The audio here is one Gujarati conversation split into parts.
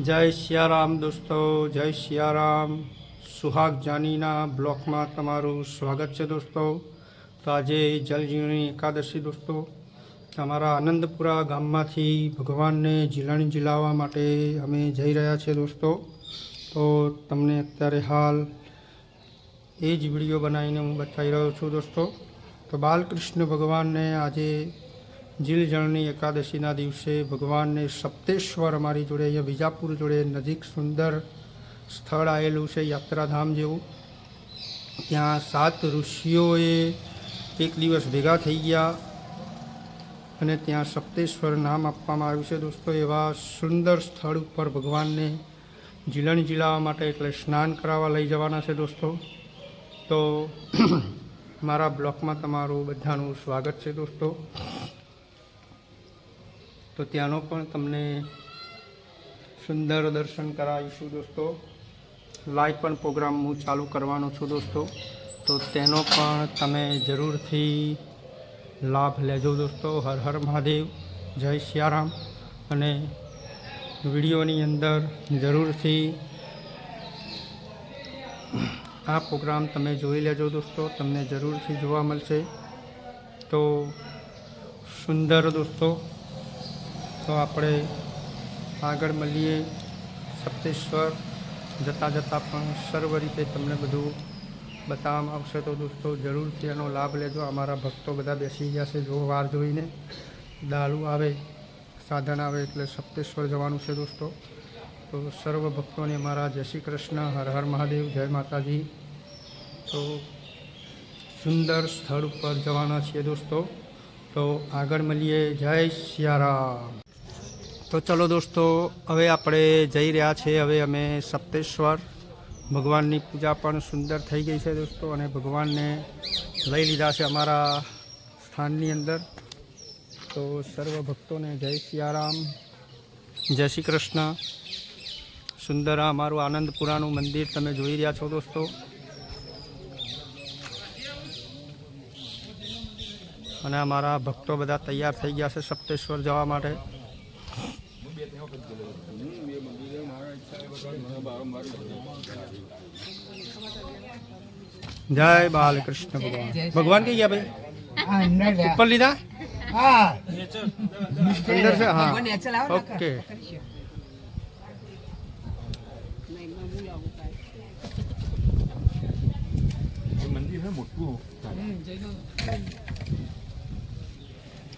જય સિયારામ દોસ્તો, જય સિયારામ. સુહાગ જાનીના બ્લોકમાં તમારું સ્વાગત છે દોસ્તો. તો આજે જલજીવની એકાદશી દોસ્તો. અમારા આનંદપુરા ગામમાંથી ભગવાનને જીલણી જીલાવવા માટે અમે જઈ રહ્યા છીએ દોસ્તો. તો તમને અત્યારે હાલ એ જ વીડિયો બનાવીને હું બતાવી રહ્યો છું દોસ્તો. તો બાલકૃષ્ણ ભગવાનને આજે જીલજળની એકાદશીના દિવસે ભગવાનને સપ્તેશ્વર અમારી જોડે અહીંયા વિજાપુર જોડે નજીક સુંદર સ્થળ આવેલું છે, યાત્રાધામ જેવું. ત્યાં સાત ઋષિઓએ એક દિવસ ભેગા થઈ ગયા અને ત્યાં સપ્તેશ્વર નામ આપવામાં આવ્યું છે. દોસ્તો, એવા સુંદર સ્થળ ઉપર ભગવાનને જીલણ જીલાવવા માટે એટલે સ્નાન કરાવવા લઈ જવાના છે, દોસ્તો. તો મારા બ્લોકમાં તમારું બધાનું સ્વાગત છે, દોસ્તો. તો ત્યાંનો પણ તમને સુંદર દર્શન કરાવીશું દોસ્તો. લાઈવ પણ પ્રોગ્રામ હું ચાલુ કરવાનો છું દોસ્તો. તો તેનો પણ તમે જરૂરથી લાભ લેજો દોસ્તો. હર હર મહાદેવ. જય સિયારામ. અને વિડીયોની અંદર જરૂરથી આ પ્રોગ્રામ તમે જોઈ લેજો દોસ્તો. તમને જરૂરથી જોવા મળશે. તો સુંદર દોસ્તો. તો આપણે આગળ મળીએ. સપ્તેશ્વર જતાં જતાં પણ સર્વ રીતે તમને બધું બતાવવામાં આવશે. તો દોસ્તો, જરૂરથી એનો લાભ લેજો. અમારા ભક્તો બધા બેસી ગયા છે જો વાર જોઈને. દાળુ આવે, સાધન આવે એટલે સપ્તેશ્વર જવાનું છે દોસ્તો. તો સર્વ ભક્તોને મારા જય શ્રી કૃષ્ણ, હર હર મહાદેવ, જય માતાજી. તો સુંદર સ્થળ ઉપર જવાના છીએ દોસ્તો. તો આગળ મળીએ. જય સિયારામ. તો ચલો દોસ્તો, હવે આપણે જઈ રહ્યા છીએ, હવે અમે સપ્તેશ્વર. ભગવાનની પૂજા પણ સુંદર થઈ ગઈ છે દોસ્તો, અને ભગવાનને લઈ લીધા છે અમારા સ્થાનની અંદર. તો સર્વ ભક્તોને જય સિયારામ, જય શ્રી કૃષ્ણ. સુંદર આ અમારું આનંદપુરાનું મંદિર તમે જોઈ રહ્યા છો દોસ્તો. અને અમારા ભક્તો બધા તૈયાર થઈ ગયા છે સપ્તેશ્વર જવા માટે. જય બાલકૃષ્ણ ભગવાન. ભગવાન કઈ ગયા ભાઈ? ઉપર લીધા? અંદર છે હા. ઓકે.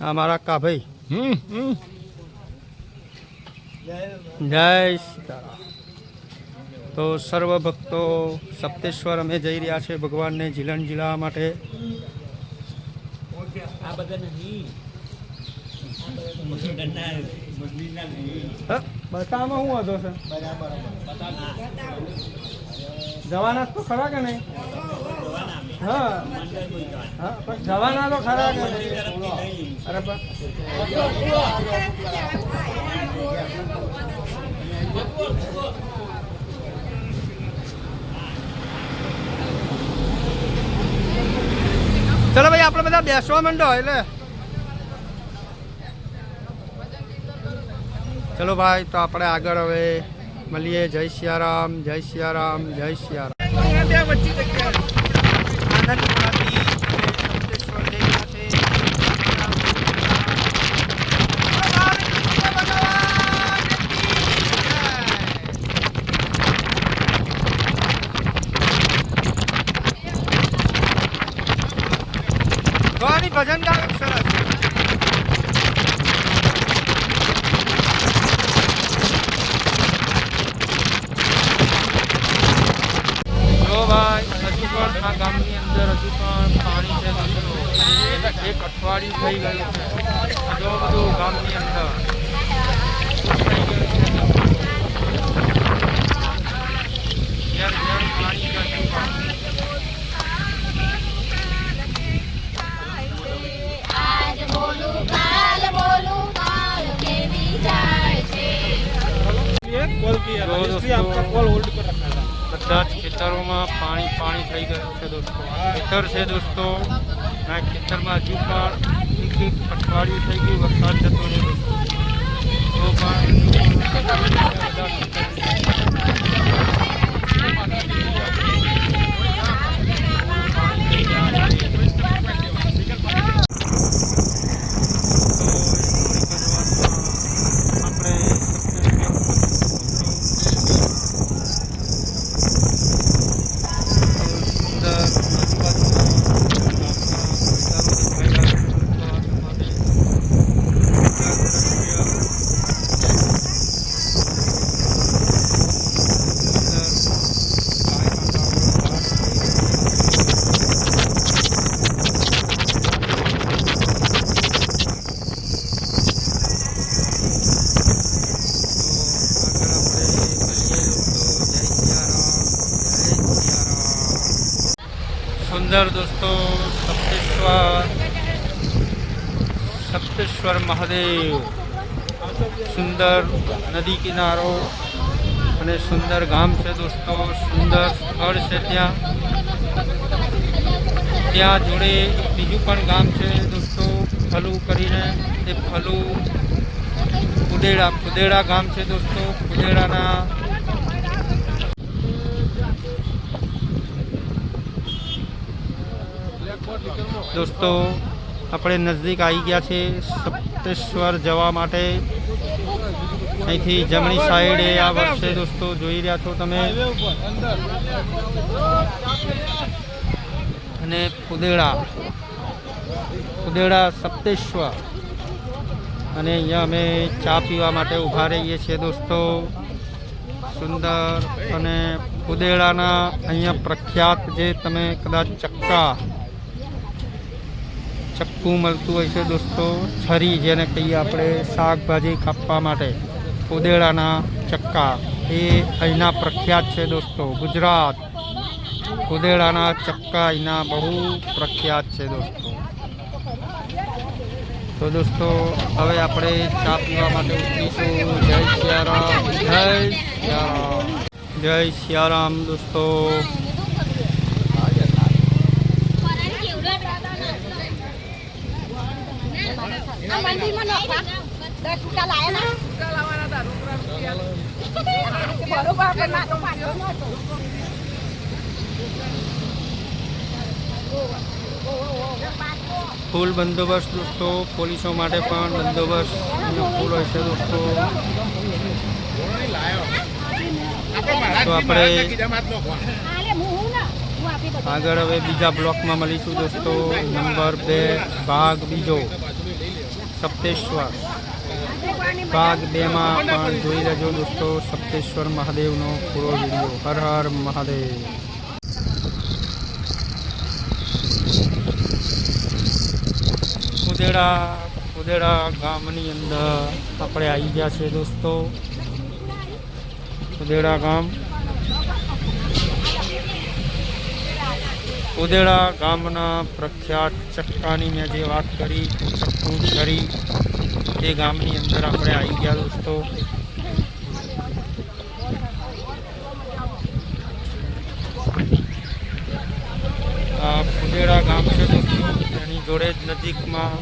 હા મારા કા ભાઈ જય સીતારામ તો સર્વ ભક્તો સપ્તેશ્વર અમે જઈ રહ્યા છે ભગવાનને જીલણ જિલ્લા માટે. હ? બતાવવામાં શું વાંધો છે જવાના તો ખરા કે નહીં? હા. જવાના તો ખરા કે નહીં? અરે ચલો ભાઈ, આપણે બધા બેસવા માંડો, એટલે. ચલો ભાઈ, તો આપણે આગળ હવે મળીએ. જય સિયારામ જય સિયારામ જય સિયારામ ભગવાનની ભજન જરૂર છે દોસ્તો. ખેતર છે દોસ્તો. આ ખેતરમાં હજુ પણ એક અઠવાડિયું થઈ ગયું વરસાદ જતો રહે તો પણ બધા દોસ્તો સપ્તેશ્વર સપ્તેશ્વર મહાદેવ સુંદર નદી કિનારો અને સુંદર ગામ છે દોસ્તો, સુંદર સ્થળ છે ત્યાં. ત્યાં જોડે બીજું પણ ગામ છે દોસ્તો, ફલુ કરીને, તે ફલુ કુદેડા કુદેડા ગામ છે દોસ્તો, કુદેડાના દોસ્તો, આપણે નજદીક આવી ગયા છે સપ્તેશ્વર જવા માટે. અહીંથી જમણી સાઈડે આ વર્ષે દોસ્તો જોઈ રહ્યા છો તમે. અને ફુદેડા. ફુદેડા સપ્તેશ્વર. અને અહીંયા અમે ચા પીવા માટે ઊભા રહીએ છીએ દોસ્તો. સુંદર અને ફુદેડાના અહીંયા પ્રખ્યાત જે તમે કદાચ ચક્કા ચક્કુ મળતું હોય છે દોસ્તો. છરી જેને કહીએ આપણે શાકભાજી કાપવા માટે. કુદેડાના ચક્કા. એ અહીંના પ્રખ્યાત છે દોસ્તો, ગુજરાત. કુદેડાના ચક્કા અહીંના બહુ પ્રખ્યાત છે દોસ્તો. તો દોસ્તો, હવે આપણે ચા પીવા માટે ઉતરીશું જય સિયારામ. જય સિયારામ. જય સિયારામ દોસ્તો. દસ રૂપિયા લાયા ના? બરોબર પણ ના તો પાછો ફૂલ બંદોબસ્ત દોસ્તો પોલીસો માટે પણ બંદોબસ્ત ફૂલ હોય છે દોસ્તો. તો આપણે આલે હું ના? હું આપી બધું આગળ હવે બીજા બ્લોકમાં મળીશું દોસ્તો. નંબર બે ભાગ બીજો. સપ્તેશ્વર. ભાગ બેમાં પણ જોઈ લેજો દોસ્તો, સપ્તેશ્વર મહાદેવનો પૂરો વીડિયો. હર હર મહાદેવ. કુદેડા કુદેડા ગામની અંદર આપણે આવી ગયા છે દોસ્તો. કુદેડા ગામ. ઉદેડા ગામના પ્રખ્યાત ચક્કાની મેં જે વાત કરી, ચક્કુ કરી તે ગામની અંદર આપણે આવી ગયા દોસ્તો. આ ફુલેરા ગામ છે દોસ્તો. એની જોડે જ નજીકમાં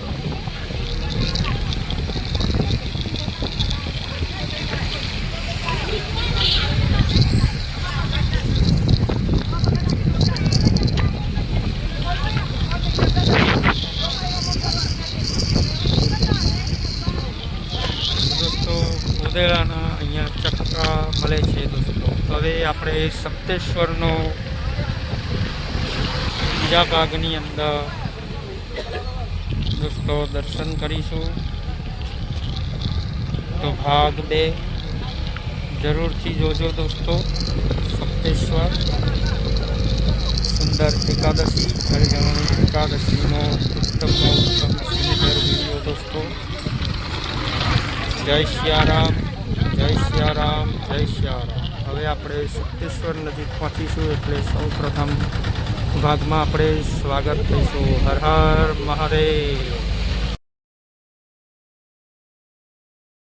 દોસ્તો ઉદેડાના અહીંયા ચક્કા મળે છે દોસ્તો હવે આપણે સપ્તેશ્વરનો બીજા ભાગની અંદર દોસ્તો દર્શન કરીશું. તો ભાગ બે જરૂરથી જોજો દોસ્તો, સપ્તેશ્વર, સુંદર એકાદશી, હરિજનોની એકાદશીનો ઉત્તમ ઉત્તમ વીડિયો દોસ્તો. જય સિયારામ જય સિયારામ જય સિયારામ હવે આપણે સપ્તેશ્વર નજીક પહોંચીશું એટલે સૌ પ્રથમ ભાગમાં આપણે સ્વાગત કરીશું. હર હર મહાદેવ.